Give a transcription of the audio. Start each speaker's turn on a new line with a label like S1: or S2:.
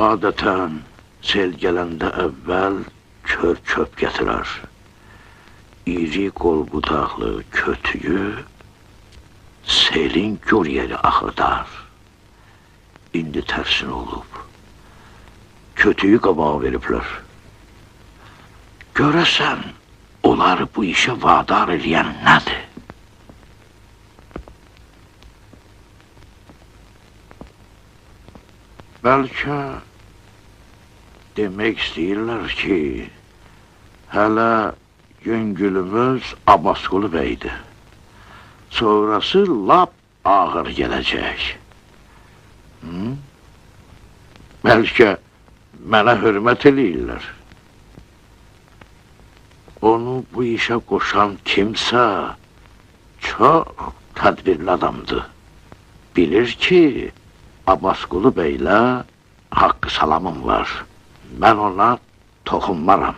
S1: Adətən sel gələndə əvvəl kör çöp gətirər. İri qol budaqlı kötüyü selin gür yeri axıdar. İndi tərsin olub. Kötüyü qabağa veriblər. Görəsən, onları bu işə vadar eləyən nədir? Bəlkə demək istəyirlər ki, hələ yüngülümüz Abbasqulu bəydir. Sonrası lap ağır gələcək. Hı? Bəlkə mənə hörmət eləyirlər. Onu bu işə qoşan kimsə çox tədbirli adamdır. Bilir ki, Abbasqulu bəylə haqqı salamım var. Mən ona toxunmaram.